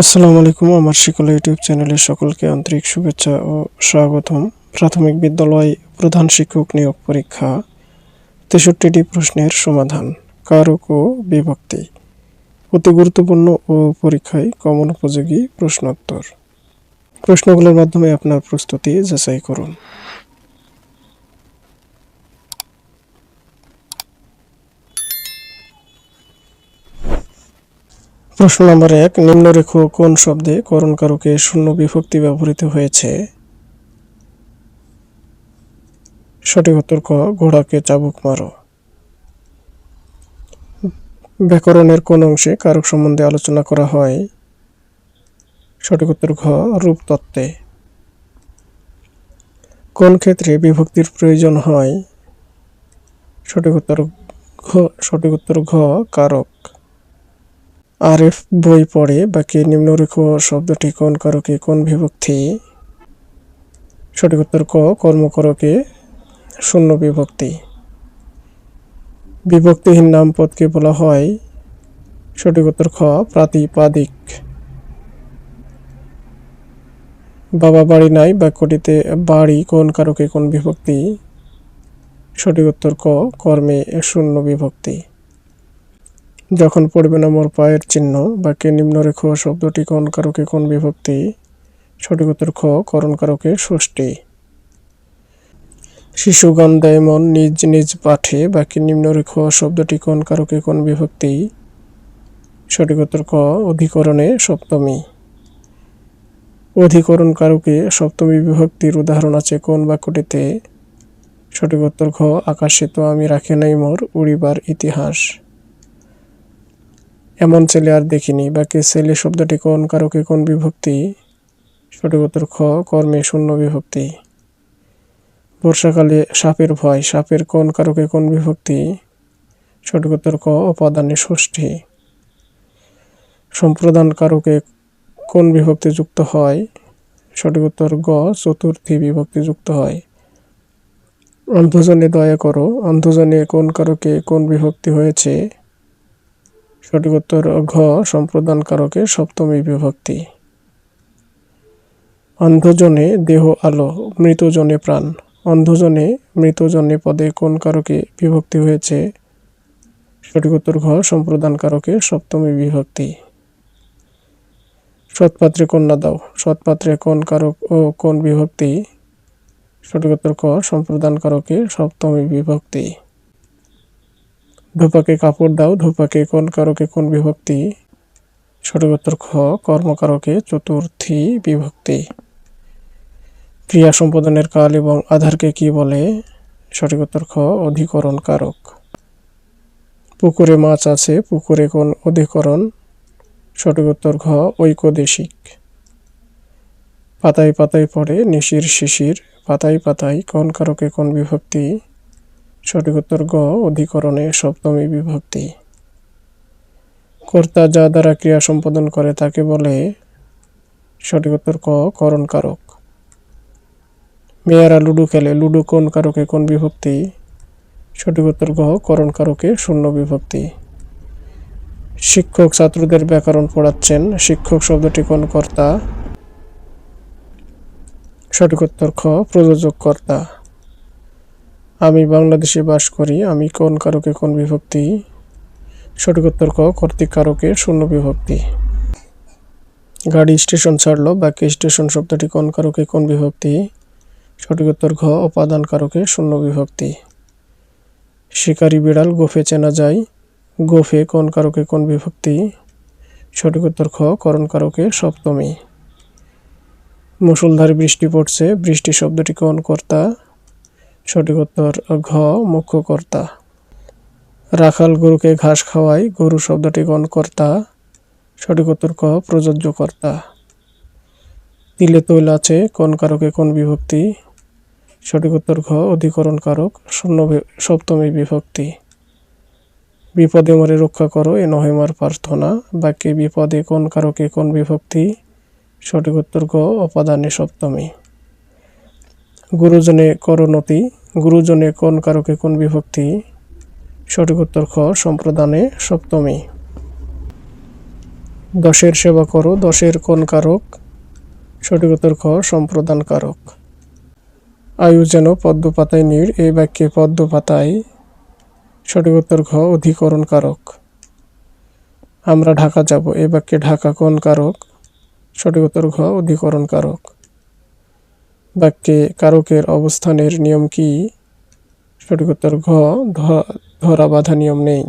আসসালামু আলাইকুম, আমার শিকল ইউটিউব চ্যানেলে সকলকে আন্তরিক শুভেচ্ছা ও স্বাগতম। প্রাথমিক বিদ্যালয় প্রধান শিক্ষক নিয়োগ পরীক্ষা, তেষট্টিটি প্রশ্নের সমাধান, কারক ও বিভক্তি। অতি গুরুত্বপূর্ণ ও পরীক্ষায় কমন উপযোগী প্রশ্নোত্তর। প্রশ্নগুলোর মাধ্যমে আপনার প্রস্তুতি যাচাই করুন। প্রশ্ন নম্বর এক, নিম্নরেখ কোন শব্দে করণকারকে শূন্য বিভক্তি ব্যবহৃত হয়েছে? সঠিক উত্তর ক, ঘোড়াকে চাবুক মারো। ব্যাকরণের কোন অংশে কারক সম্বন্ধে আলোচনা করা হয়? সঠিক উত্তর ঘ, রূপতত্ত্বে। কোন ক্ষেত্রে বিভক্তির প্রয়োজন হয়? সঠিক উত্তর ঘ, সঠিক উত্তর ঘ, কারক। আরএফ বই পড়ে, বাকি নিম্নরেখ শব্দটি কোন কারকে, কোন বিভক্তি? সঠিক উত্তর ক কর্মকরকে শূন্য বিভক্তি। বিভক্তিহীন নাম পদকে বলা হয়। সঠিক উত্তর খ, প্রাতিপাদিক। বাবা বাড়ি নাই, বাক্যটিতে বাড়ি কোন কারকে, কোন বিভক্তি? সঠিক উত্তর ক, কর্মে শূন্য বিভক্তি। যখন পড়বে না পায়ের চিহ্ন বাক্যে নিম্নরেখ শব্দটি কোন কারকে কোন বিভক্তি? সঠিক উত্তর খ, করণ কারকে ষষ্ঠী। শিশুগান দেয় মন নিজ নিজ পাঠে বাক্যে নিম্নরেখ শব্দটি কোন কারকে কোন বিভক্তি? সঠিক উত্তর ক, অধিকরণে সপ্তমী। অধিকরণ কারকে সপ্তমী বিভক্তির উদাহরণ আছে কোন বাক্যটিতে? সঠিক উত্তর খ, আকাশে তো আমি রাখে নাই মোর, উড়িবার ইতিহাস। এমন ছেলে আর দেখিনি। বাকি ছেলে শব্দটি কোন কারকে কোন বিভক্তি? সঠিক উত্তর খ, কর্মে শূন্য বিভক্তি। বর্ষাকালে সাপের ভয়, সাপের কোন কারকে কোন বিভক্তি? সঠিক উত্তর ক, উপাদানে ষষ্ঠী। সম্প্রদান কারকে কোন বিভক্তি যুক্ত হয়? সঠিক উত্তর গ, চতুর্থী বিভক্তি যুক্ত হয়। অন্ধজনে দয়া করো, অন্ধজনে কোন কারকে কোন বিভক্তি হয়েছে? সঠিক উত্তর ঘ সম্প্রদান কারকে সপ্তমী বিভক্তি। অন্ধজনে দেহ আলো, মৃতজনে প্রাণ। অন্ধজনে মৃতজনে পদে কোন কারকে বিভক্তি হয়েছে? সঠিক উত্তর ঘ সম্প্রদান কারকে সপ্তমী বিভক্তি। সৎপাত্রে কন্যা দাও, সৎপাত্রে কোন কারক ও কোন বিভক্তি? সঠিক উত্তর ক সম্প্রদান কারকে সপ্তমী বিভক্তি। ধূপাকে কাপড় দাও ধূপাকে কোন কারকে কোন বিভক্তি? সঠিক উত্তর খ, কর্মকারকে চতুর্থী বিভক্তি। ক্রিয়া সম্পাদনের কাল এবং আধারকে কি বলে? সঠিক উত্তর খ, অধিকরণ কারক। পুকুরে মাছ আছে, পুকুরে কোন অধিকরণ? সঠিক উত্তর ঘ ঐকদেশিক পাতায় পাতায় পড়ে, নিশির শিশির, পাতায় পাতায় কোন কারকে কোন বিভক্তি? সঠিক উত্তর গ, অধিকরণে সপ্তমী বিভক্তি। কর্তা যা দ্বারা ক্রিয়া সম্পাদন করে তাকে বলে সঠিক উত্তর ক করণ কারক মেয়েরা লুডো খেলে, লুডো কোন কারকে কোন বিভক্তি? সঠিক উত্তর গ করণ কারকে শূন্য বিভক্তি। শিক্ষক ছাত্রদের ব্যাকরণ পড়াচ্ছেন, শিক্ষক শব্দটি কোন কর্তা? সঠিক উত্তর খ, প্রযোজক কর্তা। আমি বাংলাদেশে বাস করি, আমি কোন কারকে কোন বিভক্তি? সঠিক উত্তর ক, কর্তৃক কারকে শূন্য বিভক্তি। গাড়ি স্টেশন ছাড়লো, বাকি স্টেশন শব্দটি কোন কারকে কোন বিভক্তি? সঠিক উত্তর ঘ উপাদান কারকে শূন্য বিভক্তি। শিকারী বিড়াল গোফে চেনা যায়, গোফে কোন কারকে কোন বিভক্তি? সঠিক উত্তর খ, করণ কারকে সপ্তমী। মুসলধারে বৃষ্টি পড়ছে, বৃষ্টি শব্দটি কোন কর্তা? সঠিক উত্তর ঘ মুখ্য কর্তা রাখাল গরুকে ঘাস খাওয়ায় গরু শব্দটি কোন কর্তা সঠিক উত্তর ক প্রযোজ্য কর্তা তিলে তৈল আছে, কোন কারকে কোন বিভক্তি? সঠিক উত্তর ঘ, অধিকরণ কারক, শূন্য সপ্তমী বিভক্তি। বিপদে মরে রক্ষা করো, এ নহে মার প্রার্থনা। বাক্যে বিপদে কোন কারকে কোন বিভক্তি? সঠিক উত্তর গ অপাদানে সপ্তমী। গুরুজনে করণতি গুরুজনে কোন কারকে কোন বিভক্তি? সঠিক উত্তর খ, সম্প্রদানে সপ্তমী। দশের সেবা করো, দশের কোন কারক? সঠিক উত্তর খ, সম্প্রদান কারক। আয়ু যেন পদ্মপাতায় নীড় এই বাক্যে পদ্মপাতায় সঠিক উত্তর ঘ, অধিকরণ কারক। আমরা ঢাকা যাব, এই বাক্যে ঢাকা কোন কারক? সঠিক উত্তর ঘ, অধিকরণ কারক। বাক্যে কারকের অবস্থানের নিয়ম কি? সঠিক উত্তর ঘ ধরা বাধা নিয়ম নেই।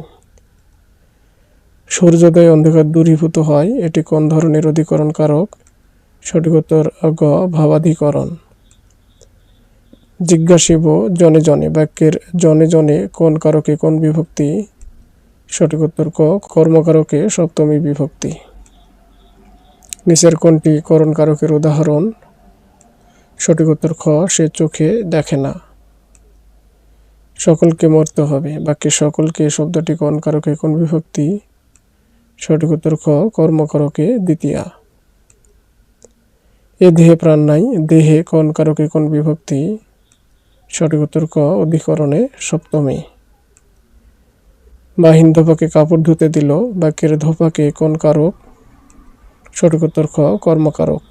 সূর্যোদয় অন্ধকার দূরীভূত হয়, এটি কোন ধরনের অধিকরণ কারক? সঠিক উত্তর গ ভাবাধিকরণ। জিজ্ঞাসিব জনে জনে, বাক্যের জনে জনে কোন কারকে কোন বিভক্তি? সঠিক উত্তর ক, কর্মকারকে সপ্তমী বিভক্তি। নিচের কোনটি করণ কারকের উদাহরণ? সঠিক উত্তর খ, সে চোখে দেখে না। সকলকে মরতে হবে। বাক্যে সকলকে শব্দটি কোন কারকে, কোন বিভক্তি? সঠিক উত্তর খ কর্মকারকে দ্বিতীয়া। এ দেহে প্রাণ নাই, দেহে কোন কারকে, কোন বিভক্তি? সঠিক উত্তর ক, অধিকরণে সপ্তমী। মাহিন ধোপাকে কাপড় ধুতে দিল, বাক্যের ধোপাকে কোন কারক? সঠিক উত্তর খ, কর্মকারক।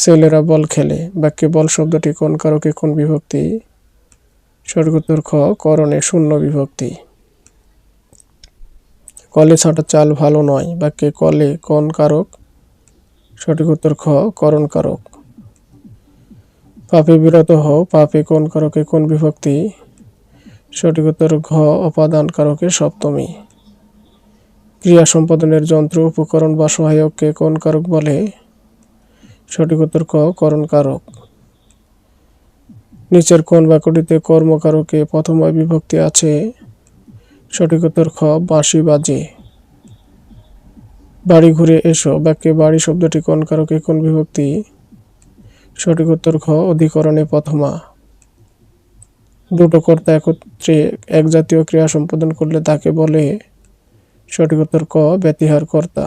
ছেলেরা বল খেলে। বাক্যে বল শব্দটি কোন কারকে কোন বিভক্তি? সঠিক উত্তর খ করণে শূন্য বিভক্তি। কলে ছাঁটা চাল ভালো নয়। বাক্যে কলে কোন কারক? সঠিক উত্তর খ করণ কারক। পাপে বিরত হও। পাপে কোন কারকে কোন বিভক্তি? সঠিক উত্তর ঘ অপাদান কারকে সপ্তমী। ক্রিয়া সম্পাদনের যন্ত্র, উপকরণ বা সহায়ককে কোন কারক বলে? সঠিক উত্তর ক, করণ কারক। নিচের কোন বাক্যটিতে কর্মকারকে প্রথময় বিভক্তি আছে? সঠিক উত্তর খ, বাঁশি বাজে। বাড়ি ঘুরে এসো, বাক্যে বাড়ি শব্দটি কোন কারকে কোন বিভক্তি? সঠিক উত্তর খ, অধিকরণে প্রথমা। দুটো কর্তা একত্রে এক জাতীয় ক্রিয়া সম্পাদন করলে তাকে বলে সঠিক উত্তর ক, ব্যতিহার কর্তা।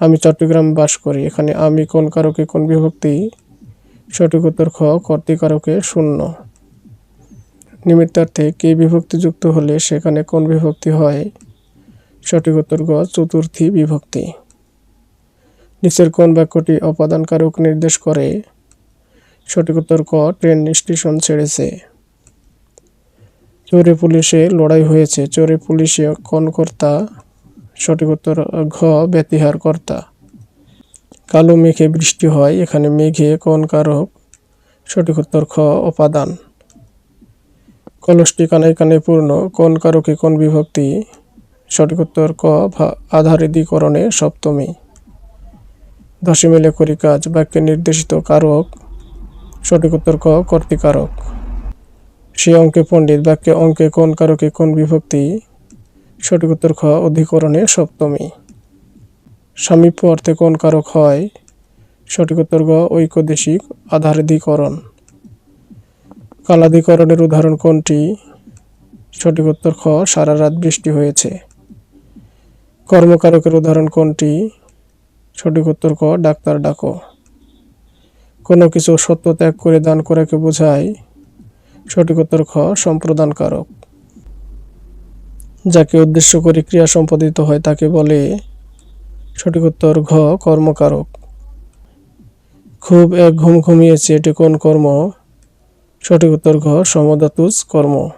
আমি চট্টগ্রাম বাস করি। এখানে আমি কোন কারকে, কোন বিভক্তি, সঠিক উত্তর খ কর্তিকারকে শূন্য। নিমিত্তার্থে কে বিভক্তি যুক্ত হলে সেখানে কোন বিভক্তি হয়? সঠিক উত্তর গ, চতুর্থী বিভক্তি। নিচের কোন বাক্যটি অপাদান কারক নির্দেশ করে? সঠিক উত্তর ক, ট্রেন স্টেশন ছেড়েছে। চোরে পুলিশে লড়াই হয়েছে। চোরে পুলিশে কোন কর্তা সঠিক উত্তর ঘ ব্যতিহার কর্তা কালো মেঘে বৃষ্টি হয়, এখানে মেঘে কোন কারক? সঠিক উত্তর, খ, অপাদান। কলসটি কানে কানে পূর্ণ, কোন কারকে কোন বিভক্তি? সঠিক উত্তর, ক আধারিদিকরণে সপ্তমী। দশে মিলে করি কাজ, বাক্যে নির্দেশিত কারক। সঠিক উত্তর, ক, কর্তিকারক। সে অঙ্কে পণ্ডিত, বাক্যে অঙ্কে কোন কারকে কোন বিভক্তি? সঠিক উত্তর খ অধিকরণে সপ্তমী। সামীপ্য অর্থে কোন কারক হয়? সঠিক উত্তর গ ঐকদেশিক আধারাধিকরণ। কালাধিকরণের উদাহরণ কোনটি? সঠিক উত্তর খ সারা রাত বৃষ্টি হয়েছে। কর্মকারকের উদাহরণ কোনটি? সঠিক উত্তর ক ডাক্তার ডাকো। কোনো কিছু সত্য ত্যাগ করে দান করাকে বোঝায় সঠিক উত্তর খ সম্প্রদান কারক যাকে উদ্দেশ্য করে ক্রিয়া সম্পাদিত হয়, তাকে বলে সঠিক উত্তর ঘ, কর্মকারক। খুব এক ঘুম ঘুমিয়েছে, এটি কোন কর্ম? সঠিক উত্তর ঘ সমদাতুজ কর্ম।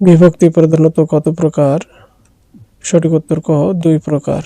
বিভক্তি প্রধানত কত প্রকার? সঠিক উত্তর ক, দুই প্রকার।